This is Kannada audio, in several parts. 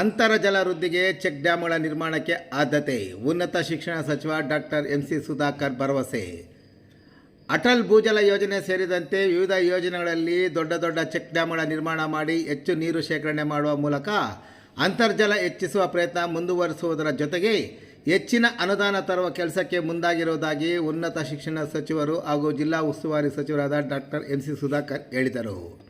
ಅಂತರ್ಜಲ ವೃದ್ಧಿಗೆ ಚೆಕ್ ಡ್ಯಾಮ್ಗಳ ನಿರ್ಮಾಣಕ್ಕೆ ಆದ್ಯತೆ. ಉನ್ನತ ಶಿಕ್ಷಣ ಸಚಿವ ಡಾಕ್ಟರ್ ಎಂ ಸಿ ಸುಧಾಕರ್ ಭರವಸೆ. ಅಟಲ್ ಭೂಜಲ ಯೋಜನೆ ಸೇರಿದಂತೆ ವಿವಿಧ ಯೋಜನೆಗಳಲ್ಲಿ ದೊಡ್ಡ ದೊಡ್ಡ ಚೆಕ್ ಡ್ಯಾಮ್ಗಳ ನಿರ್ಮಾಣ ಮಾಡಿ ಹೆಚ್ಚು ನೀರು ಶೇಖರಣೆ ಮಾಡುವ ಮೂಲಕ ಅಂತರ್ಜಲ ಹೆಚ್ಚಿಸುವ ಪ್ರಯತ್ನ ಮುಂದುವರಿಸುವುದರ ಜೊತೆಗೆ ಹೆಚ್ಚಿನ ಅನುದಾನ ತರುವ ಕೆಲಸಕ್ಕೆ ಮುಂದಾಗಿರುವುದಾಗಿ ಉನ್ನತ ಶಿಕ್ಷಣ ಸಚಿವರು ಹಾಗೂ ಜಿಲ್ಲಾ ಉಸ್ತುವಾರಿ ಸಚಿವರಾದ ಡಾಕ್ಟರ್ ಎಂ ಸಿ ಸುಧಾಕರ್ ಹೇಳಿದರು.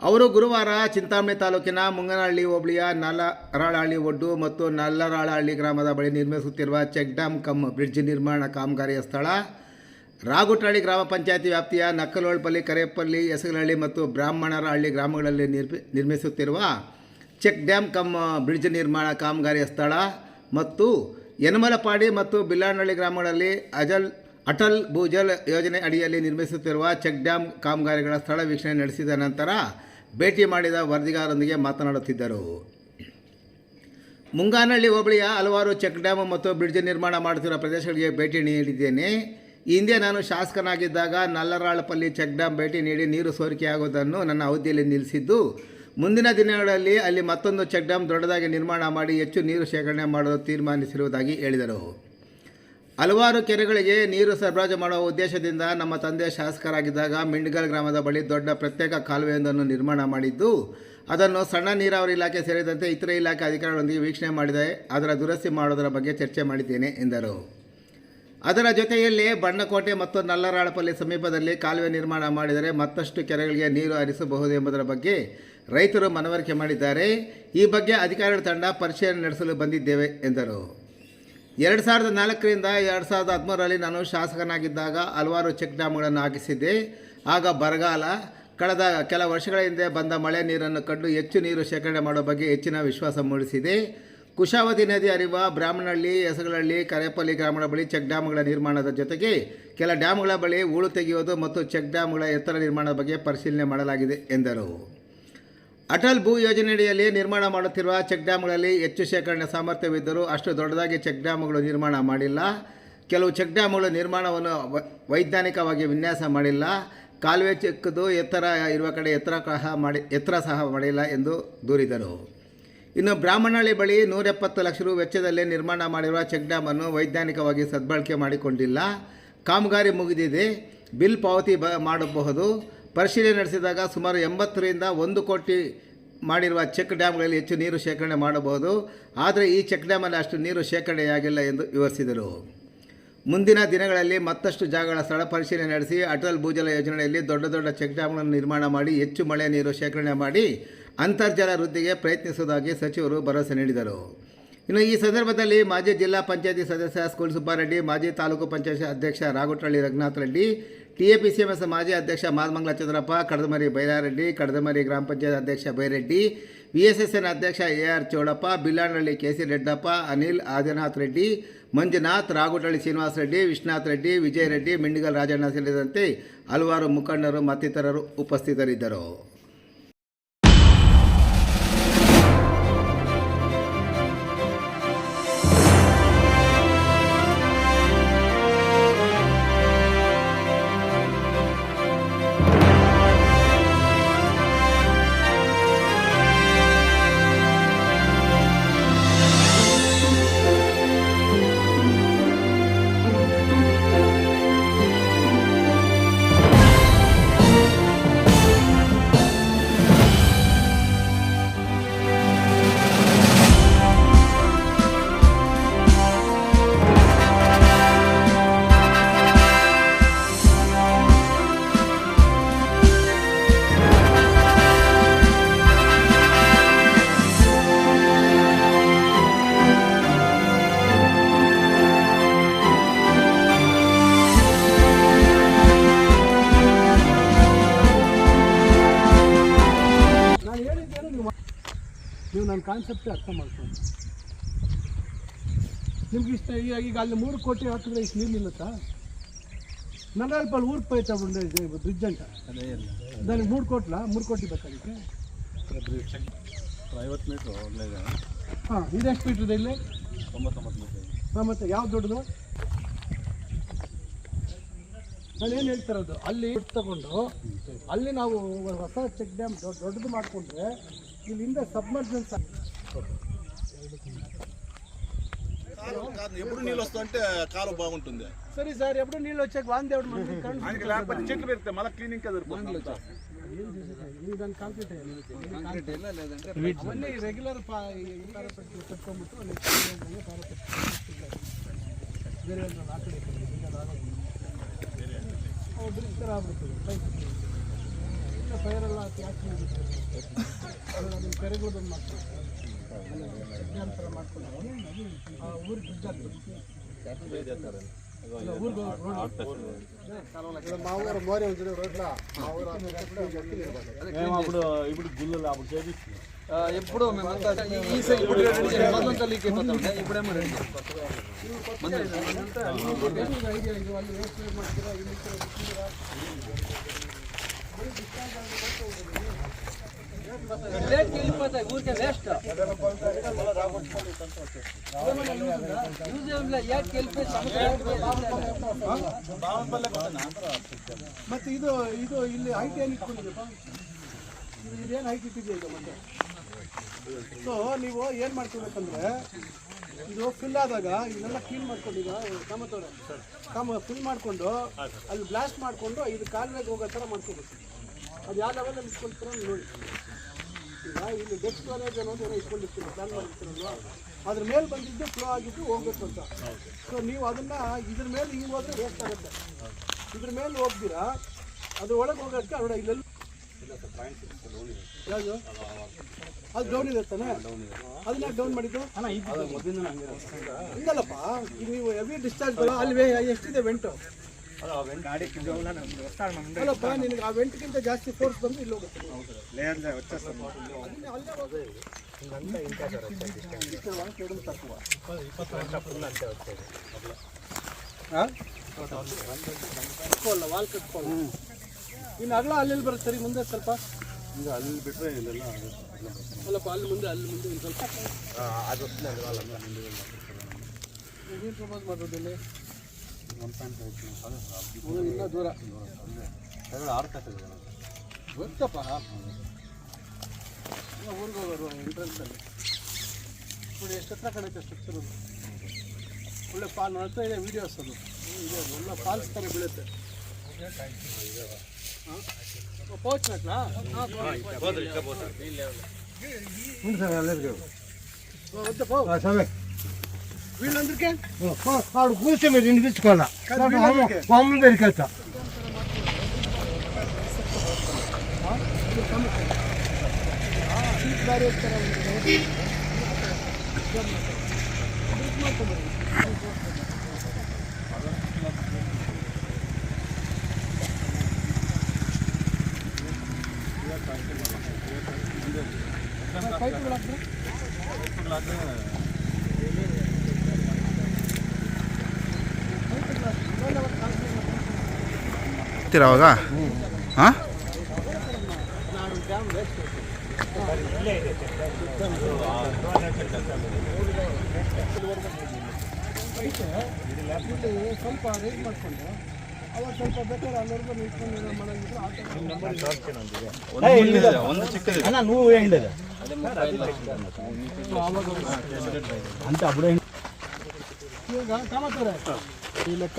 ಅವರು ಗುರುವಾರ ಚಿಂತಾಮಣಿ ತಾಲೂಕಿನ ಮುಂಗನಹಳ್ಳಿ ಹೋಬಳಿಯ ನಲ್ಲರಾಳಹಳ್ಳಿ ಒಡ್ಡು ಮತ್ತು ನಲ್ಲರಾಳಹಳ್ಳಿ ಗ್ರಾಮದ ಬಳಿ ನಿರ್ಮಿಸುತ್ತಿರುವ ಚೆಕ್ ಡ್ಯಾಮ್ ಕಮ್ ಬ್ರಿಡ್ಜ್ ನಿರ್ಮಾಣ ಕಾಮಗಾರಿಯ ಸ್ಥಳ. ರಾಗುಟಹಳ್ಳಿ ಗ್ರಾಮ ಪಂಚಾಯತಿ ವ್ಯಾಪ್ತಿಯ ನಕ್ಕಲೋಳ್ಪಲ್ಲಿ ಕರೇಪಲ್ಲಿ ಎಸಗಲಹಳ್ಳಿ ಮತ್ತು ಬ್ರಾಹ್ಮಣರಹಳ್ಳಿ ಗ್ರಾಮಗಳಲ್ಲಿ ನಿರ್ಮಿ, ನಿರ್ಮಿಸುತ್ತಿರುವ ಚೆಕ್ ಡ್ಯಾಮ್ ಕಮ್ ಬ್ರಿಡ್ಜ್ ನಿರ್ಮಾಣ ಕಾಮಗಾರಿಯ ಸ್ಥಳ ಮತ್ತು ಯನಮಲಪಾಡಿ ಮತ್ತು ಬಿಲ್ಲಾನಹಳ್ಳಿ ಗ್ರಾಮಗಳಲ್ಲಿ ಅಜಲ್ ಅಟಲ್ ಭೂಜಲ್ ಯೋಜನೆ ಅಡಿಯಲ್ಲಿ ನಿರ್ಮಿಸುತ್ತಿರುವ ಚೆಕ್ ಡ್ಯಾಮ್ ಕಾಮಗಾರಿಗಳ ಸ್ಥಳ ವೀಕ್ಷಣೆ ನಡೆಸಿದ ನಂತರ ಭೇಟಿ ಮಾಡಿದ ವರದಿಗಾರರೊಂದಿಗೆ ಮಾತನಾಡುತ್ತಿದ್ದರು. ಮುಂಗಾನಹಳ್ಳಿ ಹೋಬಳಿಯ ಹಲವಾರು ಚೆಕ್ ಡ್ಯಾಮ್ ಮತ್ತು ಬ್ರಿಡ್ಜ್ ನಿರ್ಮಾಣ ಮಾಡುತ್ತಿರುವ ಪ್ರದೇಶಗಳಿಗೆ ಭೇಟಿ ನೀಡಿದ್ದೇನೆ. ಹಿಂದೆ ನಾನು ಶಾಸಕನಾಗಿದ್ದಾಗ ನಲ್ಲರಾಳಪಲ್ಲಿ ಚೆಕ್ ಡ್ಯಾಮ್ ಭೇಟಿ ನೀಡಿ ನೀರು ಸೋರಿಕೆಯಾಗುವುದನ್ನು ನನ್ನ ಅವಧಿಯಲ್ಲಿ ನಿಲ್ಲಿಸಿದ್ದು, ಮುಂದಿನ ದಿನಗಳಲ್ಲಿ ಅಲ್ಲಿ ಮತ್ತೊಂದು ಚೆಕ್ ಡ್ಯಾಮ್ ದೊಡ್ಡದಾಗಿ ನಿರ್ಮಾಣ ಮಾಡಿ ಹೆಚ್ಚು ನೀರು ಶೇಖರಣೆ ಮಾಡಲು ತೀರ್ಮಾನಿಸಿರುವುದಾಗಿ ಹೇಳಿದರು. ಹಲವಾರು ಕೆರೆಗಳಿಗೆ ನೀರು ಸರಬರಾಜು ಮಾಡುವ ಉದ್ದೇಶದಿಂದ ನಮ್ಮ ತಂದೆ ಶಾಸಕರಾಗಿದ್ದಾಗ ಮಿಂಡ್ಗಲ್ ಗ್ರಾಮದ ಬಳಿ ದೊಡ್ಡ ಪ್ರತ್ಯೇಕ ಕಾಲುವೆಯೊಂದನ್ನು ನಿರ್ಮಾಣ ಮಾಡಿದ್ದು, ಅದನ್ನು ಸಣ್ಣ ನೀರಾವರಿ ಇಲಾಖೆ ಸೇರಿದಂತೆ ಇತರ ಇಲಾಖೆ ಅಧಿಕಾರಿಗಳೊಂದಿಗೆ ವೀಕ್ಷಣೆ ಮಾಡಿದೆ. ಅದರ ದುರಸ್ತಿ ಮಾಡೋದರ ಬಗ್ಗೆ ಚರ್ಚೆ ಮಾಡಿದ್ದೇನೆ, ಎಂದರು. ಅದರ ಜೊತೆಯಲ್ಲಿ ಬಣ್ಣಕೋಟೆ ಮತ್ತು ನಲ್ಲರಾಳಪಲ್ಲಿ ಸಮೀಪದಲ್ಲಿ ಕಾಲುವೆ ನಿರ್ಮಾಣ ಮಾಡಿದರೆ ಮತ್ತಷ್ಟು ಕೆರೆಗಳಿಗೆ ನೀರು ಹರಿಸಬಹುದು ಎಂಬುದರ ಬಗ್ಗೆ ರೈತರು ಮನವರಿಕೆ ಮಾಡಿದ್ದಾರೆ. ಈ ಬಗ್ಗೆ ಅಧಿಕಾರಿಗಳ ತಂಡ ಪರಿಶೀಲನೆ ನಡೆಸಲು ಬಂದಿದ್ದೇವೆ, ಎಂದರು. ಎರಡು ಸಾವಿರದ ನಾಲ್ಕರಿಂದ ಎರಡು ಸಾವಿರದ ಹದಿಮೂರರಲ್ಲಿ ನಾನು ಶಾಸಕನಾಗಿದ್ದಾಗ ಹಲವಾರು ಚೆಕ್ ಡ್ಯಾಮ್ಗಳನ್ನು ಹಾಕಿಸಿದ್ದೆ. ಆಗ ಬರಗಾಲ, ಕಳೆದ ಕೆಲ ವರ್ಷಗಳ ಹಿಂದೆ ಬಂದ ಮಳೆ ನೀರನ್ನು ಕಂಡು ಹೆಚ್ಚು ನೀರು ಶೇಖರಣೆ ಮಾಡೋ ಬಗ್ಗೆ ಹೆಚ್ಚಿನ ವಿಶ್ವಾಸ ಮೂಡಿಸಿದೆ. ಕುಶಾವತಿ ನದಿ ಹರಿವ ಬ್ರಾಹ್ಮಣಹಳ್ಳಿ ಹೆಸಗಳಹಳ್ಳಿ ಕರೇಪಲ್ಲಿ ಗ್ರಾಮಗಳ ಬಳಿ ಚೆಕ್ ಡ್ಯಾಮ್ಗಳ ನಿರ್ಮಾಣದ ಜೊತೆಗೆ ಕೆಲ ಡ್ಯಾಮ್ಗಳ ಬಳಿ ಹೂಳು ತೆಗೆಯುವುದು ಮತ್ತು ಚೆಕ್ ಡ್ಯಾಮ್ಗಳ ಎತ್ತರ ನಿರ್ಮಾಣದ ಬಗ್ಗೆ ಪರಿಶೀಲನೆ ಮಾಡಲಾಗಿದೆ ಎಂದರು. ಅಟಲ್ ಭೂ ಯೋಜನೆಯಡಿಯಲ್ಲಿ ನಿರ್ಮಾಣ ಮಾಡುತ್ತಿರುವ ಚೆಕ್ ಡ್ಯಾಮ್ಗಳಲ್ಲಿ ಹೆಚ್ಚು ಶೇಖರಣೆ ಸಾಮರ್ಥ್ಯವಿದ್ದರೂ ಅಷ್ಟು ದೊಡ್ಡದಾಗಿ ಚೆಕ್ ಡ್ಯಾಮ್ಗಳು ನಿರ್ಮಾಣ ಮಾಡಿಲ್ಲ. ಕೆಲವು ಚೆಕ್ ಡ್ಯಾಮ್ಗಳು ನಿರ್ಮಾಣವನ್ನು ವೈಜ್ಞಾನಿಕವಾಗಿ ವಿನ್ಯಾಸ ಮಾಡಿಲ್ಲ. ಕಾಲುವೆ ಚಿಕ್ಕದು, ಎತ್ತರ ಇರುವ ಕಡೆ ಎತ್ತರ ಸಹ ಮಾಡಿ, ಎತ್ತರ ಸಹ ಮಾಡಿಲ್ಲ ಎಂದು ದೂರಿದರು. ಇನ್ನು ಬ್ರಾಹ್ಮಣಹಳ್ಳಿ ಬಳಿ ನೂರ ಎಪ್ಪತ್ತು ಲಕ್ಷ ರು ವೆಚ್ಚದಲ್ಲಿ ನಿರ್ಮಾಣ ಮಾಡಿರುವ ಚೆಕ್ ಡ್ಯಾಮನ್ನು ವೈಜ್ಞಾನಿಕವಾಗಿ ಸದ್ಬಳಕೆ ಮಾಡಿಕೊಂಡಿಲ್ಲ. ಕಾಮಗಾರಿ ಮುಗಿದಿದೆ. ಬಿಲ್ ಪಾವತಿ ಮಾಡಬಹುದು. ಪರಿಶೀಲನೆ ನಡೆಸಿದಾಗ ಸುಮಾರು ಎಂಬತ್ತರಿಂದ ಒಂದು ಕೋಟಿ ಮಾಡಿರುವ ಚೆಕ್ ಡ್ಯಾಮ್ಗಳಲ್ಲಿ ಹೆಚ್ಚು ನೀರು ಶೇಖರಣೆ ಮಾಡಬಹುದು. ಆದರೆ ಈ ಚೆಕ್ ಡ್ಯಾಮಲ್ಲಿ ಅಷ್ಟು ನೀರು ಶೇಖರಣೆಯಾಗಿಲ್ಲ ಎಂದು ವಿವರಿಸಿದರು. ಮುಂದಿನ ದಿನಗಳಲ್ಲಿ ಮತ್ತಷ್ಟು ಜಾಗಗಳ ಸ್ಥಳ ಪರಿಶೀಲನೆ ನಡೆಸಿ ಅಟಲ್ ಭೂಜಲ ಯೋಜನೆಯಲ್ಲಿ ದೊಡ್ಡ ದೊಡ್ಡ ಚೆಕ್ ಡ್ಯಾಮ್ಗಳನ್ನು ನಿರ್ಮಾಣ ಮಾಡಿ ಹೆಚ್ಚು ಮಳೆ ನೀರು ಶೇಖರಣೆ ಮಾಡಿ ಅಂತರ್ಜಲ ವೃದ್ಧಿಗೆ ಪ್ರಯತ್ನಿಸುವುದಾಗಿ ಸಚಿವರು ಭರವಸೆ ನೀಡಿದರು. ಇನ್ನು ಈ ಸಂದರ್ಭದಲ್ಲಿ ಮಾಜಿ ಜಿಲ್ಲಾ ಪಂಚಾಯತಿ ಸದಸ್ಯ ಸ್ಕೂಲ್ ಸುಬ್ಬಾರೆಡ್ಡಿ, ಮಾಜಿ ತಾಲೂಕು ಪಂಚಾಯತ್ ಅಧ್ಯಕ್ಷ ರಾಗುಟಳ್ಳಿ ರಘುನಾಥ್ ರೆಡ್ಡಿ ಟಿಎಪಿಸಿಎಂಎಸ್ ಮಾಜಿ ಅಧ್ಯಕ್ಷ ಮಾದಮಂಗಲ ಚಂದ್ರಪ್ಪ, ಕಡದಮರಿ ಬೈರಾರೆಡ್ಡಿ ಕಡದಮರಿ ಗ್ರಾಮ ಪಂಚಾಯತ್ ಅಧ್ಯಕ್ಷ ಬೈರೆಡ್ಡಿ ಎನ್ ಅಧ್ಯಕ್ಷ A R Chowdappa Billanahalli K C Reddappa, Anil Adinath Reddy, Manjunath Ragutalli Srinivasa Reddy, Vishwanath Reddy, Vijaya Reddy, Mindigal Rajanna ಸೇರಿದಂತೆ ಹಲವಾರು ಮುಖಂಡರು ಮತ್ತಿತರರು ಉಪಸ್ಥಿತರಿದ್ದರು. ಕಾನ್ಸೆಪ್ಟೇ ಅರ್ಥ ಮಾಡ್ಕೊಂಡು. ನಿಮ್ಗೆ ಇಷ್ಟ ಈಗ ಈಗ ಅಲ್ಲಿ ಮೂರು ಕೋಟಿ ಹಾಕಿದ್ರೆ ಇಷ್ಟು ನೀರು ನಿಲ್ಲುತ್ತಾ? ನಲ್ವತ್ತು ಊರು ಪೈ ತಗೊಂಡು ಬ್ರಿಡ್ಜ್ ಅಂತ. ನನಗೆ ಮೂರು ಕೋಟ್ಲ? ಮೂರು ಕೋಟಿ ಬೇಕಾಗಿತ್ತು ಐವತ್ತು ಮೀಟ್ರು ಒಳ್ಳೆಯದು ಹಾಂ ಇದೆಷ್ಟು ಮೀಟ್ರ್ ಇದೆ ಇಲ್ಲಿ? ತೊಂಬತ್ತೊಂಬತ್ತು ಮೀಟ್ರ್ ಹಾಂ ಮತ್ತೆ ಯಾವ್ದು ದೊಡ್ಡದು? ನಾನು ಏನು ಹೇಳ್ತಿರೋದು ಅಲ್ಲಿ ತಗೊಂಡು ಅಲ್ಲಿ ನಾವು ಹೊಸ ಚೆಕ್ ಡ್ಯಾಮ್ ದೊಡ್ಡದು ಮಾಡಿಕೊಂಡ್ರೆ ಇಲ್ಲಿಂದ ಸಬ್ಮರ್ಜೆನ್ಸ್ ఎప్పుడు నీళ్ళు వస్తుంటే కాలు బాగుంటుంది. సరే సార్ ఎప్పుడు నీళ్ళు వచ్చాక మనకి కరెంట్ ఆయనకి లేకపోతే చెట్లు పెడితే మళ్ళీ క్లీనింగ్ అవన్నీ రెగ్యులర్ పెట్టుకోబట్టు ಬೇರೆ ಒಂದು ಆ ಕಡೆ ಈ ಕಡೆ ಈಗ ಅದಾಗೋದು. ಅವು ಬ್ರಿಡ್ಜ್ ಥರ ಆಗ್ಬಿಡ್ತದೆ ಪೈಪ್ ಇಲ್ಲ ಫೈರೆಲ್ಲ ಯಾಕೆ ನಿಮ್ಮ ಕೆರೆಗಳು ಬಂದು ಮಾಡ್ತಾರೆ ಡ್ಯಾಮ್ ಥರ ಮಾಡ್ಕೊಂಡು ಆ ಊರಿಗೆ ಬ್ರಿಡ್ಜ್ ಆಗ್ತದೆ ಇಲ್ಲ, ಊರಿಗೆ మా ఊరు మోరే ఉంది రోడ్ల మా ఊరు అప్పుడు ఇప్పుడు గుళ్ళు అప్పుడు చేపించింది ఎప్పుడు మేమంతా ఈ- ఈ సైడ్ ఇప్పుడు రెండు మొదలంతా లీక్ అయిపోతుండే ఇప్పుడేమో రెండు ఐడియా ఇది వాళ్ళు ಮತ್ತೆ ಇದು ಇದು ಇಲ್ಲಿ ಹೈಟ್ ಏನು ಇಟ್ಕೊಂಡಿದ್ದೀರಾ? ಇದು ಇದೇನು ಹೈಟ್ ಇಟ್ಟಿದೆಯಾ ಈಗ ಮತ್ತೆ? ಸೊ ನೀವು ಏನು ಮಾಡ್ಕೊಬೇಕಂದ್ರೆ ಇದು ಫಿಲ್ ಆದಾಗ ಇದೆಲ್ಲ ಕ್ಲೀನ್ ಮಾಡ್ಕೊಂಡು ಈಗ ಕಾಮ ಫಿಲ್ ಮಾಡಿಕೊಂಡು ಅಲ್ಲಿ ಬ್ಲಾಸ್ಟ್ ಮಾಡಿಕೊಂಡು ಇದು ಕಾಲುವೆಗೆ ಹೋಗೋ ಥರ ಮಾಡ್ಕೋಬೇಕು. ಅದು ಯಾವ ಲೆವೆಲಲ್ಲಿ ಇಟ್ಕೊಳ್ತೀರೋ ನೋಡಿ. ಈಗ ಇಲ್ಲಿ ಡೆತ್ ಸ್ಟೋರೇಜ್ ಅನ್ನೋದು ಏನೋ ಇಟ್ಕೊಂಡಿರ್ತೀವಿ ಪ್ಲ್ಯಾನ್ ಮಾಡಿರ್ತೀರಲ್ವ? ಅದ್ರ ಮೇಲೆ ಬಂದಿದ್ದು ಫ್ಲೋ ಆಗಿದ್ದು ಹೋಗ್ಬೇಕು ಅಂತ. ಸೊ ನೀವು ಅದನ್ನು ಇದ್ರ ಮೇಲೆ ಹಿಂಗೆ ಹೋದರೆ ವೇಸ್ಟ್ ಆಗುತ್ತೆ. ಇದ್ರ ಮೇಲೆ ಹೋಗ್ತೀರಾ ಅದ್ರ ಒಳಗೆ ಹೋಗೋಕ್ಕೆ ಅರೋಡ ಇಲ್ಲೆಲ್ಲ ಯಾವುದು? ಅದು ಡೌನ್ ಇದೆ ತಾನೆ? ಅದನ್ನ ಡೌನ್ ಮಾಡಿದ್ದು? ಹಿಂಗಲ್ಲಪ್ಪ ಈಗ ನೀವು ಹೆವಿ ಡಿಸ್ಚಾರ್ಜ್ ಬರೋ ಅಲ್ವೇ ಎಷ್ಟಿದೆ ವೆಂಟು ನಿನಗೆ ಆ ವೆಂಟ್ಗಿಂತ ಜಾಸ್ತಿ ಫೋರ್ಸ್ ಬಂದು ಇಲ್ಲಿ ಹೋಗುತ್ತೆ ಇನ್ನು ಅಲ್ಲಿ ಬರುತ್ತೆ ಸರಿ ಮುಂದೆ ಸ್ವಲ್ಪ ಅಲ್ಲಿ ಬಿಟ್ಟರೆ ಇಲ್ಲೆಲ್ಲ ಅಲ್ಲಪ್ಪ ಅಲ್ಲಿ ಮುಂದೆ ಅಲ್ಲಿ ಮುಂದೆ ಒಂದು ಸ್ವಲ್ಪ. ಏನು ಪ್ರಪೋಸ್ ಮಾಡೋದು ಇಲ್ಲಿ ದೂರ ಎರಡು ಗೊತ್ತಪ್ಪ ಕಡೆ ಒಳ್ಳೆ ಪಾಲ್ ನೋಡ್ತಾ ಇದೆ ವಿಡಿಯೋಸ್ ಅದು ಇದೆ ಎಲ್ಲ ಫಾಲ್ಸ್ ಬೀಳುತ್ತೆ ಪೌಚ್ ಹಾಕ್ಲಾ ಹಾಂ ಸರ್ ಅಲ್ಲೇ వాడు కూర్చో మీరు వినిపించుకోవాలా మామూలు పెరికెళ్తా ಹಾಕ್ತೀರಾ ಅವಾಗ? ಹಾಂ? ಸ್ವಲ್ಪ ರೇಟ್ ಮಾಡಿಕೊಂಡು ಅವಾಗ ಸ್ವಲ್ಪ ಬೇಕಾದ್ರೆ ಅಲ್ಲವರೆಗೂ ನಿಂತ್ಕೊಂಡು ಅಂತ ಅಬ್ಬಡ ಈಗ ಈ ಲೆಕ್ಕ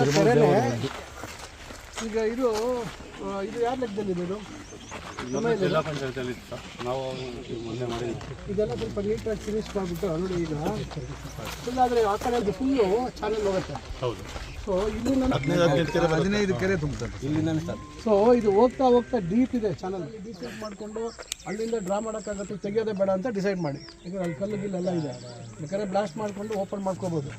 ಈಗ ಇದು ಇದು ಯಾರ ಲೆಕ್ಕದಲ್ಲಿದೆ ಇದು ಜಿಲ್ಲಾ ಪಂಚಾಯತಿಯಲ್ಲಿ ಇತ್ತು. ನಾವು ಮೊನ್ನೆ ಮಾಡಿದ್ವಿ. ಇದೆಲ್ಲ ಸ್ವಲ್ಪ ನೀಟಾಗಿ ಫಿನಿಶ್ ಮಾಡಿಬಿಟ್ಟು ನೋಡಿ ಈಗ. ಫುಲ್ ಆದರೆ ಆ ಕಡೆ ಅದು ಫುಲ್ಲು ಚಾನಲ್ ಹೋಗುತ್ತೆ. ಹೌದು. ಸೊ ನಾನು ಹದಿನೈದು ಕೆರೆ ತುಂಬುತ್ತದೆ ಇಲ್ಲಿಂದ ಸೊ ಇದು ಹೋಗ್ತಾ ಹೋಗ್ತಾ ಡೀಪ್ ಇದೆ ಚಾನಲ್ ಡಿಸೈಡ್ ಮಾಡಿಕೊಂಡು ಅಲ್ಲಿಂದ ಡ್ರಾ ಮಾಡೋಕ್ಕಾಗತ್ತೆ ತೆಗೆಯೋದೇ ಬೇಡ ಅಂತ ಡಿಸೈಡ್ ಮಾಡಿ. ಈಗ ಅಲ್ಲಿ ಕಲ್ಲು ಗಿಲ್ಲೆಲ್ಲ ಇದೆ. ಬೇಕಾದ್ರೆ ಬ್ಲಾಸ್ಟ್ ಮಾಡಿಕೊಂಡು ಓಪನ್ ಮಾಡ್ಕೋಬೋದು.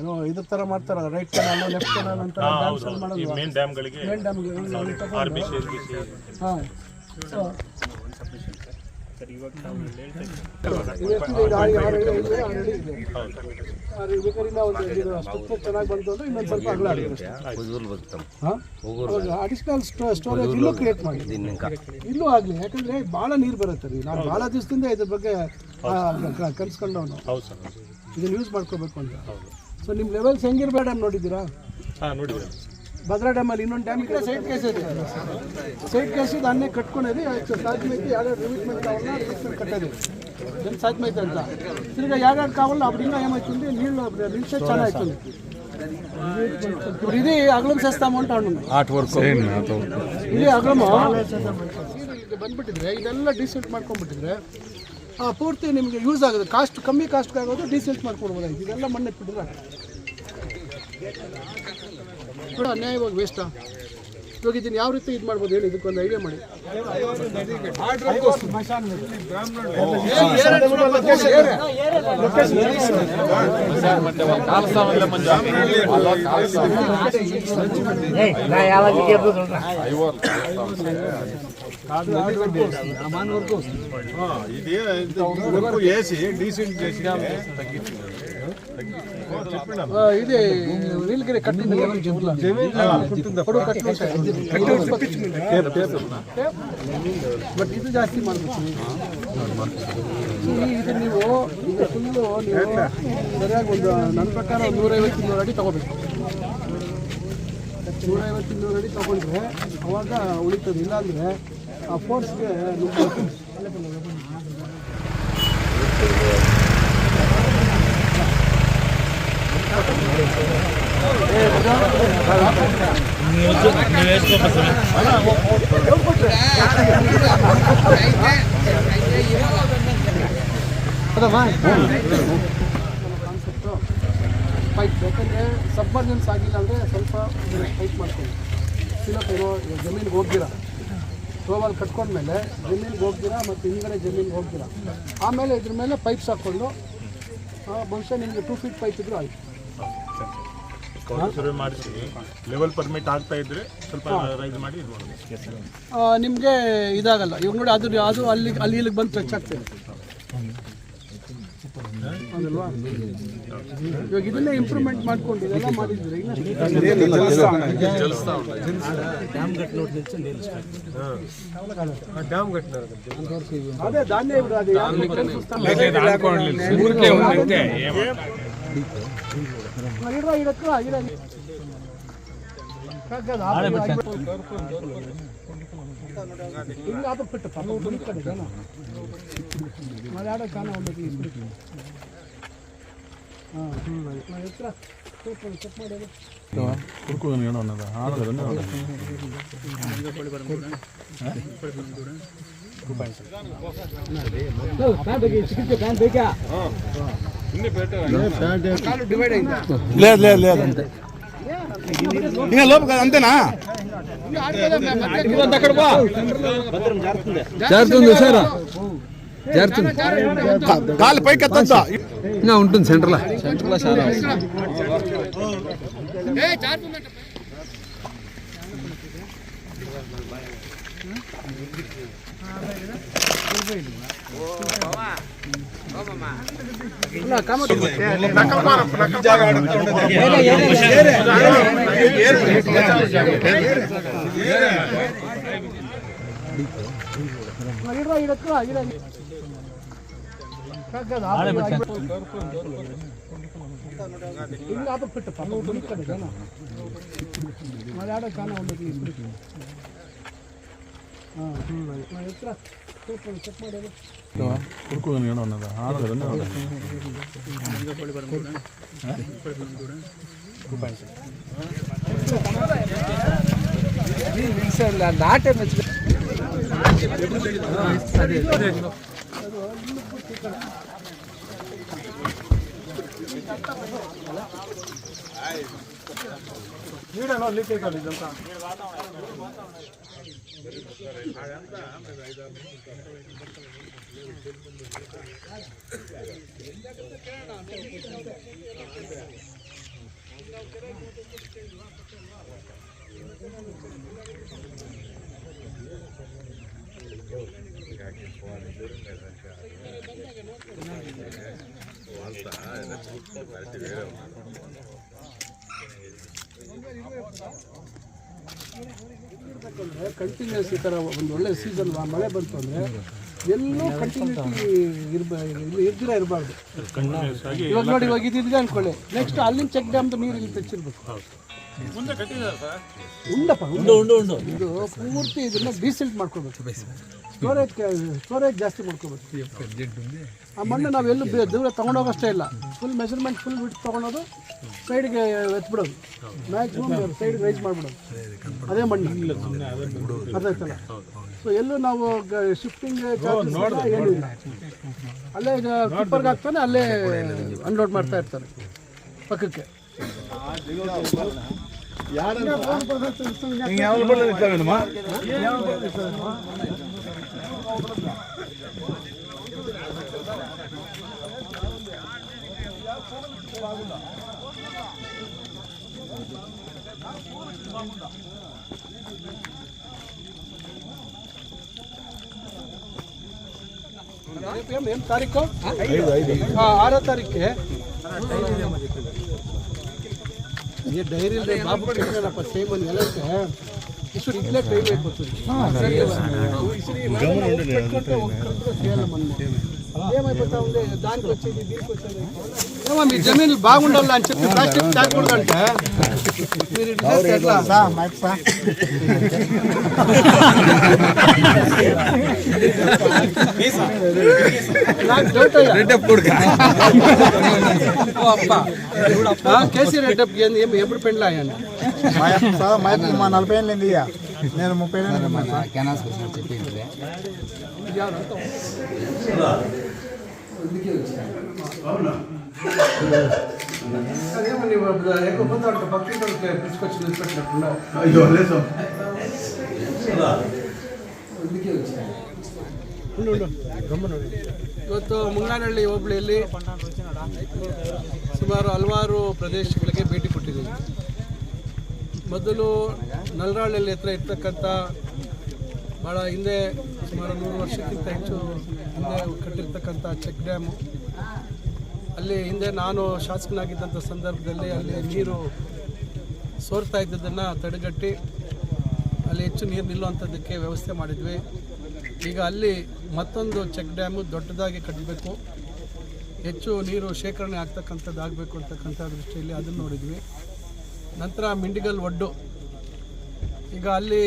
ಏನೋ ಇದ್ರ ತರ ಮಾಡ್ತಾರಲ್ಲ ರೈಟ್ ಕೆನಾಲ್ ಲೆಫ್ಟ್ ಕೆನಾಲ್ ಅಂತ ಮಾಡೋದು ಮೇನ್ ಡ್ಯಾಮ್ಗಳಿಗೆ ಹಾಂ ಸೊ ಚೆನ್ನಾಗಿ ಬಂತು ಅಂದ್ರೆ ಇನ್ನೊಂದು ಸ್ವಲ್ಪ ಅಗಲ ಅಡಿಷನಲ್ ಸ್ಟೋರೇಜ್ ಇಲ್ಲೂ ಕ್ರಿಯೇಟ್ ಮಾಡಿ ಇಲ್ಲೂ ಆಗಲಿ ಯಾಕಂದ್ರೆ ಭಾಳ ನೀರು ಬರುತ್ತೆ ರೀ ನಾನು ಭಾಳ ದಿವಸದಿಂದ ಇದ್ರ ಬಗ್ಗೆ ಕಲ್ಸ್ಕೊಂಡವನು ಹೌದು ಸರ್ ಇದನ್ನ ಯೂಸ್ ಮಾಡ್ಕೋಬೇಕು ಅಂತ ಸೊ ನಿಮ್ಮ ಲೆವೆಲ್ಸ್ ಹೆಂಗಿರ್ಬೇಡ ಡ್ಯಾಮ್ ನೋಡಿದ್ದೀರಾ ಹಾಂ ನೋಡಿದ್ವಿ ಭದ್ರಾ ಡ್ಯಾಮಲ್ಲಿ ಇನ್ನೊಂದು ಡ್ಯಾಮ್ ಇದೆ ಸೈಡ್ ಕೇಸ್ ಇದೆ ಸೈಡ್ ಕೇಸ್ ಇದೆ ಅನ್ನೇ ಕಟ್ಕೊಂಡಿದೆ ಸಾಧ್ಮೈತಿ ಯಾವ್ಯಾವ ರಿಮಿಟ್ಮೆಂಟ್ ಕಾವಲ್ಲ ರಿಮಿಟ್ಮೆಂಟ್ ಕಟ್ಟೋದು ಜನ ಸಾಧ್ಮೈತಿ ಅಂತ ತಿರ್ಗಾ ಯಾರ್ಯಾರು ಕಾವಲ್ಲ అప్పుడింగా ఏమవుతుంది నీళ్ళు నిలిచే చాలా అవుతుంది ఇప్పుడు ఇది అగలం చేస్తాము ಅಂತ అన్నాను ఇది అగలము ಇದು ಬಂದ್ಬಿಟ್ಟಿದ್ರೆ ಇದೆಲ್ಲ ಡೀಸೆಂಟ್ ಮಾಡ್ಕೊಂಡ್ಬಿಟ್ಟಿದ್ರೆ ಆ ಪೂರ್ತಿ ನಿಮಗೆ ಯೂಸ್ ಆಗುತ್ತೆ. ಕಾಸ್ಟ್ ಕಮ್ಮಿ ಕಾಸ್ಟ್ ಆಗೋದು ಡೀಸೆಂಟ್ ಮಾಡ್ಕೊಡ್ಬೋದಾಯ್ತು ಇದೆಲ್ಲ ಮಣ್ಣೆ ಬಿಟ್ಟಿದ್ರೆ ಕೂಡ ಅನ್ಯಾಯವಾಗಿ ವೇಸ್ಟಾ ಇವಾಗ ಇದನ್ನ ಯಾವ ರೀತಿ ಇದು ಮಾಡ್ಬೋದು ಹೇಳಿ ಇದಕ್ಕೊಂದು ಐಡಿಯಾ ಮಾಡಿ ఇది వరకు వేసి డీసెంట్ చేసి ಆ, ಇದೆ ನೀಲಗಿರಿ ಕಟ್ಟಿದ ಬಟ್ ಇದು ಜಾಸ್ತಿ ಮಾಡಬೇಕು. ಇದು ನೀವು ಈಗ ಫುಲ್ಲು ನೀವು ಸರಿಯಾಗಿ ಒಂದು ನನ್ನ ಪ್ರಕಾರ ಒಂದು ನೂರೈವತ್ತು ಇನ್ನೂರು ಅಡಿ ತಗೋಬೇಕು. ನೂರೈವತ್ತು ಇನ್ನೂರು ಅಡಿ ತಗೊಂಡ್ರೆ ಅವಾಗ ಉಳಿತದೆ. ಇಲ್ಲಾಂದರೆ ಆ ಫೋರ್ಸ್ಗೆ ಪೈಪ್ ಯಾಕಂದರೆ ಸಬ್ಮರ್ಜೆನ್ಸ್ ಆಗಿಲ್ಲ ಅಂದರೆ ಸ್ವಲ್ಪ ಪೈಪ್ ಮಾಡ್ಕೊಂಡು ಸಿಲಪ್ ಏನೋ ಜಮೀನಿಗೆ ಟೋವಲ್ ಕಟ್ಕೊಂಡ್ಮೇಲೆ ಜಮೀನಿಗೆ ಹೋಗ್ತೀರಾ ಮತ್ತು ಹಿಂದ್ಗಡೆ ಜಮೀನಿಗೆ ಹೋಗ್ತೀರಾ ಆಮೇಲೆ ಇದ್ರ ಮೇಲೆ ಪೈಪ್ಸ್ ಹಾಕ್ಕೊಂಡು ಬಹುಶಃ ನಿಮಗೆ ಟೂ ಫೀಟ್ ಪೈಪ್ ಇದ್ರೂ ಆಯ್ತು ಸರ್ವೆ ಮಾಡಿಸಿ ಲೆವೆಲ್ ಪರ್ಮಿಟ್ ಆಗ್ತಾ ಇದ್ರೆ ಸ್ವಲ್ಪ ರೈಸ್ ಮಾಡಿ ಇದು ಮಾಡಿ ನಿಮಗೆ ಇದಾಗಲ್ಲ. ಇವಾಗ ನೋಡಿ ಅದು ಅದು ಅಲ್ಲಿ ಅಲ್ಲಿ ಇಲ್ಲಿಗೆ ಬಂದು ಟಚ್ ಆಗ್ತದೆ. ಇವಾಗ ಇದನ್ನೇ ಇಂಪ್ರೂವ್ಮೆಂಟ್ ಮಾಡ್ಕೊಂಡು ಇದೆಲ್ಲ ಮಾಡಿದ್ರೆ ಇನ್ನಷ್ಟು ಅದೇ ಧಾನ್ಯ ಬಿಡು ಅದು ಮಲಯಾಳಕ್ಕಾನೆ ಒಂದಕ್ಕೆ ಹಾಂ ಎತ್ತರ ಚೆಕ್ ಮಾಡಿ ಹುಡ್ಕೋದನ್ನ ಏನೋ ಅನ್ನೋದು ಆಡೋದು ಬಂದು ರೂಪಾಯಿ ಚಿಕಿತ್ಸೆ ಪ್ಯಾನ್ ಬೇಕಾ లేదు లేదు లేదు. అంతే ఇంకా లోపు కదా అంతేనా? జరుగుతుంది సార్. జరుగుతుంది కాలు పైకి ఎత్తా ఇంకా ఉంటుంది సెంటర్లో. సెంటర్లో సార్ ఓ ಕಾಮತ್ ಇಡ್ರ ಇಡಕ್ಕ ಇಡ ಚೆಕ್ ಮಾಡಿ ಹುಡುಕು ಏನೋ ಅನ್ನೋದು ಆನಂದ ಇಲ್ಲ ನಾಟೆ ಮೆಚ್ಚು ನೀಡಲ್ಲ ಅಲ್ಲಿ ಕೈಕಾಲಿದ್ದಂತ వాళ్ళ ಕಂಟಿನ್ಯೂಸ್ ಈ ಥರ ಒಂದು ಒಳ್ಳೆ ಸೀಸನ್ ಮಳೆ ಬಂತು ಅಂದರೆ ಎಲ್ಲೂ ಕಂಟಿನ್ಯೂಟಿ ಇರ್ಬ ಇದ್ದಿರ ಇರಬಾರ್ದು. ಕಂಟಿನ್ಯೂಸ್ ಆಗಿ ಇವಾಗ ನೋಡಿ ಇವಾಗ ಇದಿದೆ ಅನ್ಕೊಳ್ಳಿ. ನೆಕ್ಸ್ಟ್ ಅಲ್ಲಿನ ಚೆಕ್ ಡ್ಯಾಮ್ದು ನೀರು ಇಲ್ಲಿ ತೆಚ್ಚಿರ್ಬೇಕು. ಮುಂದೆ ಕಟ್ಟಿದ್ದಾರೆ ಸರ್? ಉಂಡಪ್ಪ ಉಂಡು. ಉಂಡು ಉಂಡು ಇದು ಪೂರ್ತಿ ಇದನ್ನ ಡೀಸಿಲ್ಟ್ ಮಾಡ್ಕೋಬೇಕು. ಸ್ಟೋರೇಜ್ ಸ್ಟೋರೇಜ್ ಜಾಸ್ತಿ ಮಾಡ್ಕೋಬೇಕು. ಆ ಮಣ್ಣು ನಾವು ಎಲ್ಲೂ ಬೇ- ದೂರ ತೊಗೊಂಡೋಗಷ್ಟೇ ಇಲ್ಲ. ಫುಲ್ ಮೆಜರ್ಮೆಂಟ್ ಫುಲ್ ಬಿಟ್ಟು ತೊಗೊಳೋದು ಸೈಡ್ಗೆ ಎತ್ಬಿಡೋದು. ಮ್ಯಾಕ್ಸಿಮಮ್ ಸೈಡ್ಗೆ ರೈಸ್ ಮಾಡ್ಬಿಡೋದು. ಅದೇ ಮಣ್ಣು. ಥರ ಸೊ ಎಲ್ಲೂ ನಾವು ಶಿಫ್ಟಿಂಗ್ ಏನಿಲ್ಲ. ಅಲ್ಲೇ ಕುಪ್ಪರ್ಗೆ ಹಾಕ್ತಾನೆ ಅಲ್ಲೇ ಅನ್ಲೋಡ್ ಮಾಡ್ತಾ ಇರ್ತಾರೆ. ಪಕ್ಕಕ್ಕೆ. ಏನ್- ಏನ್ ತಾರೀಕು? ಹಾಂ ಆರೋ ತಾರೀಕೆ. ಈ ಡೈರಿ ಬಾಬು ಕೇಳ್ತಾನಪ್ಪ ಸೇಮ್ ಒಂದು ಎಲ್ಲಕ್ಕೆ ಇಷ್ಟು ಇಲ್ಲೇ ಟೈಮ್ ಆಯ್ತು ఏమైపోతా ఉంది? మీ జమీన్లు బాగుండాలి అని చెప్పి ప్లాస్టిక్ తాకూడదంటే మీరు ఎట్లా కేసీఆర్ ఏంది? ఎప్పుడు పెండ్లా ఆయన మా నలభై ఏళ్ళు ఏంది నేను ముప్పై ఏళ్ళు కెనాల్స్ ಇವತ್ತು ಮುಂಗಾನಹಳ್ಳಿ ಹೋಬಳಿಯಲ್ಲಿ ಸುಮಾರು ಹಲವಾರು ಪ್ರದೇಶಗಳಿಗೆ ಭೇಟಿ ಕೊಟ್ಟಿದ್ದೀವಿ. ಮೊದಲು ನಲ್ರಾಳಲ್ಲಿ ಹತ್ರ ಇರ್ತಕ್ಕಂಥ ಭಾಳ ಹಿಂದೆ ಸುಮಾರು ನೂರು ವರ್ಷಕ್ಕಿಂತ ಹೆಚ್ಚು ಹಿಂದೆ ಕಟ್ಟಿರ್ತಕ್ಕಂಥ ಚೆಕ್ ಡ್ಯಾಮು. ಅಲ್ಲಿ ಹಿಂದೆ ನಾನು ಶಾಸಕನಾಗಿದ್ದಂಥ ಸಂದರ್ಭದಲ್ಲಿ ಅಲ್ಲಿ ನೀರು ಸೋರ್ತಾ ಇದ್ದದನ್ನು ತಡೆಗಟ್ಟಿ ಅಲ್ಲಿ ಹೆಚ್ಚು ನೀರು ನಿಲ್ಲುವಂಥದ್ದಕ್ಕೆ ವ್ಯವಸ್ಥೆ ಮಾಡಿದ್ವಿ. ಈಗ ಅಲ್ಲಿ ಮತ್ತೊಂದು ಚೆಕ್ ಡ್ಯಾಮು ದೊಡ್ಡದಾಗಿ ಕಟ್ಟಬೇಕು. ಹೆಚ್ಚು ನೀರು ಶೇಖರಣೆ ಆಗ್ತಕ್ಕಂಥದ್ದು ಆಗಬೇಕು ಅಂತಕ್ಕಂಥ ದೃಷ್ಟಿಯಲ್ಲಿ ಅದನ್ನು ನೋಡಿದ್ವಿ. ನಂತರ ಮಿಂಡಿಗಲ್ ಒಡ್ಡು. ಈಗ ಅಲ್ಲಿ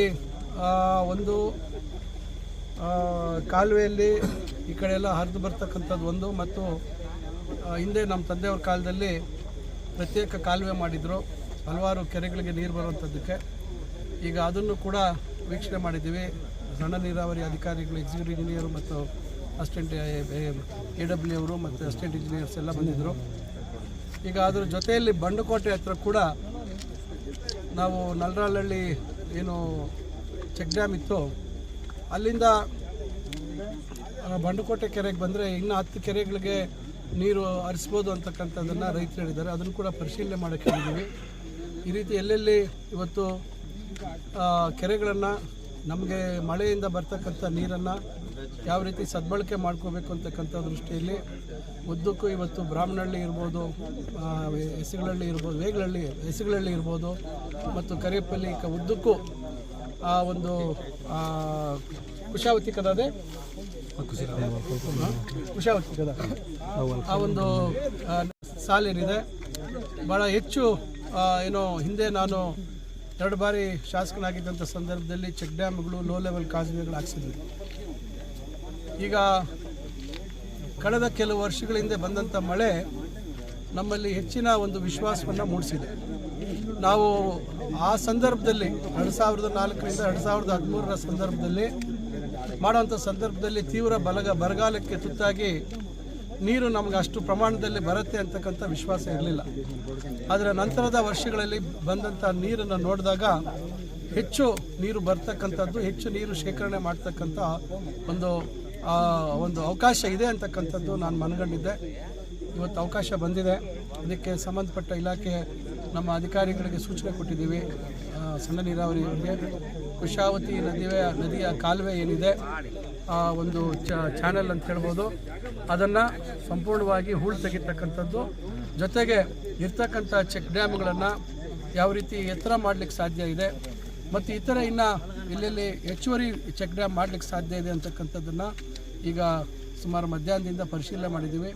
ಒಂದು ಕಾಲುವೆಯಲ್ಲಿ ಈ ಕಡೆ ಎಲ್ಲ ಹರಿದು ಬರ್ತಕ್ಕಂಥದ್ದು ಒಂದು ಮತ್ತು ಹಿಂದೆ ನಮ್ಮ ತಂದೆಯವ್ರ ಕಾಲದಲ್ಲಿ ಪ್ರತ್ಯೇಕ ಕಾಲುವೆ ಮಾಡಿದರು. ಹಲವಾರು ಕೆರೆಗಳಿಗೆ ನೀರು ಬರುವಂಥದ್ದಕ್ಕೆ. ಈಗ ಅದನ್ನು ಕೂಡ ವೀಕ್ಷಣೆ ಮಾಡಿದ್ದೀವಿ. ಸಣ್ಣ ನೀರಾವರಿ ಅಧಿಕಾರಿಗಳು ಎಕ್ಸಿಕ್ಯೂಟಿವ್ ಇಂಜಿನಿಯರು ಮತ್ತು ಅಸಿಸ್ಟೆಂಟ್ ಎ ಡಬ್ಲ್ಯೂ ಅವರು ಮತ್ತು ಅಸಿಸ್ಟೆಂಟ್ ಇಂಜಿನಿಯರ್ಸ್ ಎಲ್ಲ ಬಂದಿದ್ದರು ಈಗ ಅದರ ಜೊತೆಯಲ್ಲಿ ಬಂಡಕೋಟೆ ಹತ್ರ ಕೂಡ ನಾವು ನಲ್ರಾಳಲ್ಲಿ ಏನು ಚೆಕ್ ಡ್ಯಾಮ್ ಇತ್ತು. ಅಲ್ಲಿಂದ ಬಂಡುಕೋಟೆ ಕೆರೆಗೆ ಬಂದರೆ ಇನ್ನು ಹತ್ತು ಕೆರೆಗಳಿಗೆ ನೀರು ಹರಿಸ್ಬೋದು ಅಂತಕ್ಕಂಥದ್ದನ್ನು ರೈತರು ಹೇಳಿದ್ದಾರೆ. ಅದನ್ನು ಕೂಡ ಪರಿಶೀಲನೆ ಮಾಡೋಕ್ಕೆ ಹೇಳಿದ್ದೀವಿ ಈ ರೀತಿ ಎಲ್ಲೆಲ್ಲಿ ಇವತ್ತು ಕೆರೆಗಳನ್ನು, ನಮಗೆ ಮಳೆಯಿಂದ ಬರ್ತಕ್ಕಂಥ ನೀರನ್ನು ಯಾವ ರೀತಿ ಸದ್ಬಳಕೆ ಮಾಡ್ಕೋಬೇಕು ಅಂತಕ್ಕಂಥ ದೃಷ್ಟಿಯಲ್ಲಿ ಉದ್ದಕ್ಕೂ ಇವತ್ತು ಬ್ರಾಹ್ಮಣಹಳ್ಳಿ ಇರ್ಬೋದು ಎಸುಗಳಲ್ಲಿ ಇರ್ಬೋದು, ವೇಗಲಹಳ್ಳಿ ಎಸುಗಳಲ್ಲಿ ಇರ್ಬೋದು, ಮತ್ತು ಕರಿಯಪ್ಪಲ್ಲಿ ಉದ್ದಕ್ಕೂ ಆ ಒಂದು ಕುಶಾವತಿ ಕದಾದೆ ಕುಶಾವತಿ ಕದ ಆ ಒಂದು ಸಾಲೇನಿದೆ ಭಾಳ ಹೆಚ್ಚು ಏನೋ ಹಿಂದೆ ನಾನು ಎರಡು ಬಾರಿ ಶಾಸಕನಾಗಿದ್ದಂಥ ಸಂದರ್ಭದಲ್ಲಿ ಚೆಕ್ ಡ್ಯಾಮ್ಗಳು ಲೋ ಲೆವೆಲ್ ಕಾಲುವೆಗಳು ಹಾಕ್ಸಿದ್ವಿ. ಈಗ ಕಳೆದ ಕೆಲವು ವರ್ಷಗಳಿಂದ ಬಂದಂಥ ಮಳೆ ನಮ್ಮಲ್ಲಿ ಹೆಚ್ಚಿನ ಒಂದು ವಿಶ್ವಾಸವನ್ನು ಮೂಡಿಸಿದೆ. ನಾವು ಆ ಸಂದರ್ಭದಲ್ಲಿ ಎರಡು ಸಾವಿರದ ನಾಲ್ಕರಿಂದ ಎರಡು ಸಾವಿರದ ಹದಿಮೂರರ ಸಂದರ್ಭದಲ್ಲಿ ಮಾಡುವಂಥ ಸಂದರ್ಭದಲ್ಲಿ ತೀವ್ರ ಬಲಗ ಬರಗಾಲಕ್ಕೆ ತುತ್ತಾಗಿ ನೀರು ನಮಗೆ ಅಷ್ಟು ಪ್ರಮಾಣದಲ್ಲಿ ಬರುತ್ತೆ ಅಂತಕ್ಕಂಥ ವಿಶ್ವಾಸ ಇರಲಿಲ್ಲ. ಆದರೆ ನಂತರದ ವರ್ಷಗಳಲ್ಲಿ ಬಂದಂಥ ನೀರನ್ನು ನೋಡಿದಾಗ ಹೆಚ್ಚು ನೀರು ಬರ್ತಕ್ಕಂಥದ್ದು, ಹೆಚ್ಚು ನೀರು ಶೇಖರಣೆ ಮಾಡ್ತಕ್ಕಂಥ ಒಂದು ಒಂದು ಅವಕಾಶ ಇದೆ ಅಂತಕ್ಕಂಥದ್ದು ನಾನು ಮನಗಂಡಿದ್ದೆ. ಇವತ್ತು ಅವಕಾಶ ಬಂದಿದೆ. ಅದಕ್ಕೆ ಸಂಬಂಧಪಟ್ಟ ಇಲಾಖೆ ನಮ್ಮ ಅಧಿಕಾರಿಗಳಿಗೆ ಸೂಚನೆ ಕೊಟ್ಟಿದ್ದೀವಿ. ಸಣ್ಣ ಸಣ್ಣ ನೀರಾವರಿಯವರಿಗೆ. ಕುಶಾವತಿ ನದಿಯ ನದಿಯ ಕಾಲುವೆ ಏನಿದೆ ಆ, ಒಂದು ಚಾನೆಲ್ ಅಂತ ಹೇಳ್ಬೋದು. ಅದನ್ನು ಸಂಪೂರ್ಣವಾಗಿ ಹೂಳು ತೆಗಿತಕ್ಕಂಥದ್ದು. ಜೊತೆಗೆ ಇರ್ತಕ್ಕಂಥ ಚೆಕ್ ಡ್ಯಾಮ್ಗಳನ್ನು ಯಾವ ರೀತಿ ಎತ್ತರ ಮಾಡಲಿಕ್ಕೆ ಸಾಧ್ಯ ಇದೆ ಮತ್ತು ಇತರ ಇನ್ನು ಎಲ್ಲೆಲ್ಲಿ ಹೆಚ್ಚುವರಿ ಚೆಕ್ ಡ್ಯಾಮ್ ಮಾಡಲಿಕ್ಕೆ ಸಾಧ್ಯ ಇದೆ ಅಂತಕ್ಕಂಥದ್ದನ್ನು ಈಗ ಸುಮಾರು ಮಧ್ಯಾಹ್ನದಿಂದ ಪರಿಶೀಲನೆ ಮಾಡಿದ್ದೀವಿ.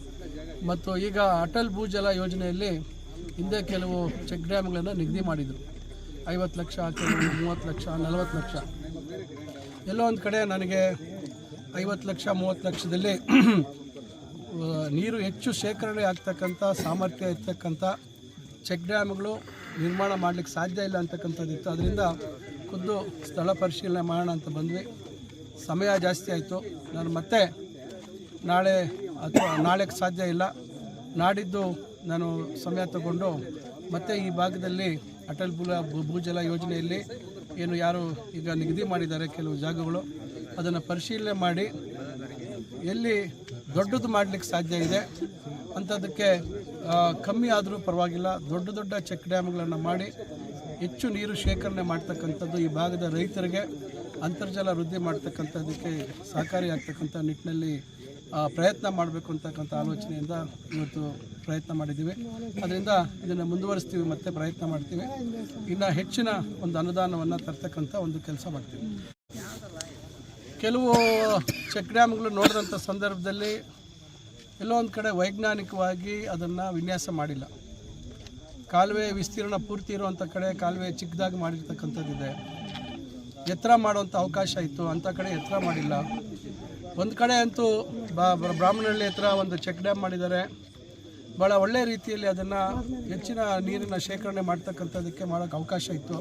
ಮತ್ತು ಈಗ ಅಟಲ್ ಭೂಜಲ ಯೋಜನೆಯಲ್ಲಿ ಹಿಂದೆ ಕೆಲವು ಚೆಕ್ ಡ್ಯಾಮ್ಗಳನ್ನು ನಿಗದಿ ಮಾಡಿದರು. ಐವತ್ತು ಲಕ್ಷ ಕೆಲವು ಮೂವತ್ತು ಲಕ್ಷ, ನಲವತ್ತು ಲಕ್ಷ. ಎಲ್ಲೋ ಒಂದು ಕಡೆ ನನಗೆ ಐವತ್ತು ಲಕ್ಷ, ಮೂವತ್ತು ಲಕ್ಷದಲ್ಲಿ ನೀರು ಹೆಚ್ಚು ಶೇಖರಣೆ ಆಗ್ತಕ್ಕಂಥ, ಸಾಮರ್ಥ್ಯ ಇರ್ತಕ್ಕಂಥ ಚೆಕ್ ಡ್ಯಾಮ್ಗಳು ನಿರ್ಮಾಣ ಮಾಡಲಿಕ್ಕೆ ಸಾಧ್ಯ ಇಲ್ಲ ಅಂತಕ್ಕಂಥದ್ದಿತ್ತು ಅದರಿಂದ ಖುದ್ದು ಸ್ಥಳ ಪರಿಶೀಲನೆ ಮಾಡೋಣ ಅಂತ ಬಂದ್ವಿ. ಸಮಯ ಜಾಸ್ತಿ ಆಯಿತು. ನಾನು ಮತ್ತೆ ನಾಳೆ ಅಥವಾ ನಾಳೆಗೆ ಸಾಧ್ಯ ಇಲ್ಲ. ನಾಡಿದ್ದು ನಾನು ಸಮಯ ತಗೊಂಡು ಮತ್ತೆ ಈ ಭಾಗದಲ್ಲಿ ಅಟಲ್ ಭೂ- ಭೂಜಲ ಯೋಜನೆಯಲ್ಲಿ ಏನು ಯಾರು ಈಗ ನಿಗದಿ ಮಾಡಿದ್ದಾರೆ ಕೆಲವು ಜಾಗಗಳು, ಅದನ್ನು ಪರಿಶೀಲನೆ ಮಾಡಿ ಎಲ್ಲಿ ದೊಡ್ಡದು ಮಾಡಲಿಕ್ಕೆ ಸಾಧ್ಯ ಇದೆ ಅಂಥದ್ದಕ್ಕೆ ಕಮ್ಮಿ ಆದರೂ ಪರವಾಗಿಲ್ಲ, ದೊಡ್ಡ ದೊಡ್ಡ ಚೆಕ್ ಡ್ಯಾಮ್ಗಳನ್ನು ಮಾಡಿ ಹೆಚ್ಚು ನೀರು ಶೇಖರಣೆ ಮಾಡ್ತಕ್ಕಂಥದ್ದು ಈ ಭಾಗದ ರೈತರಿಗೆ ಅಂತರ್ಜಲ ವೃದ್ಧಿ ಮಾಡ್ತಕ್ಕಂಥದ್ದಕ್ಕೆ ಸಹಕಾರಿಯಾಗ್ತಕ್ಕಂಥ ನಿಟ್ಟಿನಲ್ಲಿ ಪ್ರಯತ್ನ ಮಾಡಬೇಕು ಅಂತಕ್ಕಂಥ ಆಲೋಚನೆಯಿಂದ ಇವತ್ತು ಪ್ರಯತ್ನ ಮಾಡಿದ್ದೀವಿ. ಅದರಿಂದ ಇದನ್ನು ಮುಂದುವರಿಸ್ತೀವಿ, ಮತ್ತೆ ಪ್ರಯತ್ನ ಮಾಡ್ತೀವಿ. ಇನ್ನು ಹೆಚ್ಚಿನ ಒಂದು ಅನುದಾನವನ್ನು ತರ್ತಕ್ಕಂಥ ಒಂದು ಕೆಲಸ ಮಾಡ್ತೀವಿ. ಕೆಲವು ಚೆಕ್ ಡ್ಯಾಮ್ಗಳು ನೋಡಿದಂಥ ಸಂದರ್ಭದಲ್ಲಿ ಎಲ್ಲೋ ಒಂದು ಕಡೆ ವೈಜ್ಞಾನಿಕವಾಗಿ ಅದನ್ನು ವಿನ್ಯಾಸ ಮಾಡಿಲ್ಲ. ಕಾಲುವೆ ವಿಸ್ತೀರ್ಣ ಪೂರ್ತಿ ಇರುವಂಥ ಕಡೆ ಕಾಲುವೆ ಚಿಕ್ಕದಾಗಿ ಮಾಡಿರ್ತಕ್ಕಂಥದ್ದಿದೆ. ಎತ್ತರ ಮಾಡುವಂಥ ಅವಕಾಶ ಇತ್ತು ಅಂಥ ಕಡೆ ಎತ್ತರ ಮಾಡಿಲ್ಲ. ಒಂದು ಕಡೆ ಅಂತೂ ಬ್ರಾಹ್ಮಣಹಳ್ಳಿ ಹತ್ರ ಒಂದು ಚೆಕ್ ಡ್ಯಾಮ್ ಮಾಡಿದ್ದಾರೆ. ಭಾಳ ಒಳ್ಳೆಯ ರೀತಿಯಲ್ಲಿ ಅದನ್ನು ಹೆಚ್ಚಿನ ನೀರಿನ ಶೇಖರಣೆ ಮಾಡ್ತಕ್ಕಂಥದ್ದಕ್ಕೆ ಮಾಡೋಕ್ಕೆ ಅವಕಾಶ ಇತ್ತು.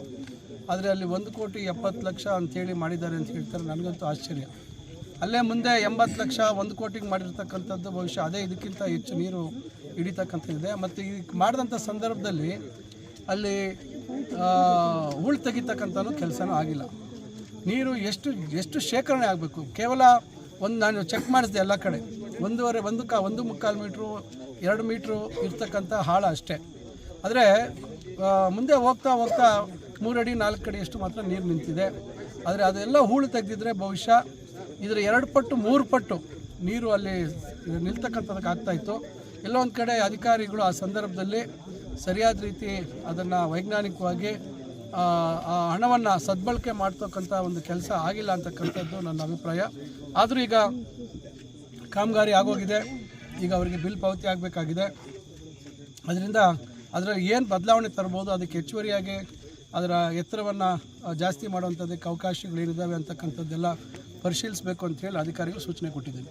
ಆದರೆ ಅಲ್ಲಿ ಒಂದು ಕೋಟಿ ಎಪ್ಪತ್ತು ಲಕ್ಷ ಅಂತೇಳಿ ಮಾಡಿದ್ದಾರೆ ಅಂತ ಹೇಳ್ತಾರೆ. ನನಗಂತೂ ಆಶ್ಚರ್ಯ. ಅಲ್ಲೇ ಮುಂದೆ ಎಂಬತ್ತು ಲಕ್ಷ ಒಂದು ಕೋಟಿಗೆ ಮಾಡಿರ್ತಕ್ಕಂಥದ್ದು ಬಹುಶಃ ಅದೇ ಇದಕ್ಕಿಂತ ಹೆಚ್ಚು ನೀರು ಹಿಡಿತಕ್ಕಂಥದ್ದಿದೆ ಮತ್ತು ಈ ಮಾಡಿದಂಥ ಸಂದರ್ಭದಲ್ಲಿ ಅಲ್ಲಿ ಹೂಳು ತೆಗಿತಕ್ಕಂಥ ಕೆಲಸನೂ ಆಗಿಲ್ಲ. ನೀರು ಎಷ್ಟು ಎಷ್ಟು ಶೇಖರಣೆ ಆಗಬೇಕು? ಕೇವಲ ಒಂದು ನಾನು ಚೆಕ್ ಮಾಡಿಸಿದೆ ಎಲ್ಲ ಕಡೆ. ಒಂದೂವರೆ, ಒಂದು ಕಾ, ಒಂದು ಮುಕ್ಕಾಲು ಮೀಟ್ರು, ಎರಡು ಮೀಟ್ರು ಇರ್ತಕ್ಕಂಥ ಹಾಳ ಅಷ್ಟೇ. ಆದರೆ ಮುಂದೆ ಹೋಗ್ತಾ ಹೋಗ್ತಾ ಮೂರಡಿ ನಾಲ್ಕು ಅಡಿ ಅಷ್ಟು ಮಾತ್ರ ನೀರು ನಿಂತಿದೆ. ಆದರೆ ಅದೆಲ್ಲ ಹೂಳು ತೆಗೆದಿದ್ರೆ ಬಹುಶಃ ಇದರ ಎರಡು ಪಟ್ಟು, ಮೂರು ಪಟ್ಟು ನೀರು ಅಲ್ಲಿ ನಿಲ್ತಕ್ಕಂಥದಕ್ಕೆ ಆಗ್ತಾಯಿತ್ತು ಎಲ್ಲೋ ಒಂದು ಕಡೆ ಅಧಿಕಾರಿಗಳು ಆ ಸಂದರ್ಭದಲ್ಲಿ ಸರಿಯಾದ ರೀತಿ ಅದನ್ನು ವೈಜ್ಞಾನಿಕವಾಗಿ ಆ, ಹಣವನ್ನು ಸದ್ಬಳಕೆ ಮಾಡ್ತಕ್ಕಂಥ ಒಂದು ಕೆಲಸ ಆಗಿಲ್ಲ ಅಂತಕ್ಕಂಥದ್ದು ನನ್ನ ಅಭಿಪ್ರಾಯ. ಆದರೂ ಈಗ ಕಾಮಗಾರಿ ಆಗೋಗಿದೆ. ಈಗ ಅವರಿಗೆ ಬಿಲ್ ಪಾವತಿ ಆಗಬೇಕಾಗಿದೆ. ಅದರಿಂದ ಅದರಲ್ಲಿ ಏನು ಬದಲಾವಣೆ ತರ್ಬೋದು ಅದಕ್ಕೆ ಹೆಚ್ಚುವರಿಯಾಗಿ ಅದರ ಎತ್ತರವನ್ನು ಜಾಸ್ತಿ ಮಾಡುವಂಥದ್ದಕ್ಕೆ ಅವಕಾಶಗಳೇನಿದ್ದಾವೆ ಅಂತಕ್ಕಂಥದ್ದೆಲ್ಲ ಪರಿಶೀಲಿಸಬೇಕು ಅಂತ ಹೇಳಿ ಅಧಿಕಾರಿಗಳು ಸೂಚನೆ ಕೊಟ್ಟಿದ್ದೀನಿ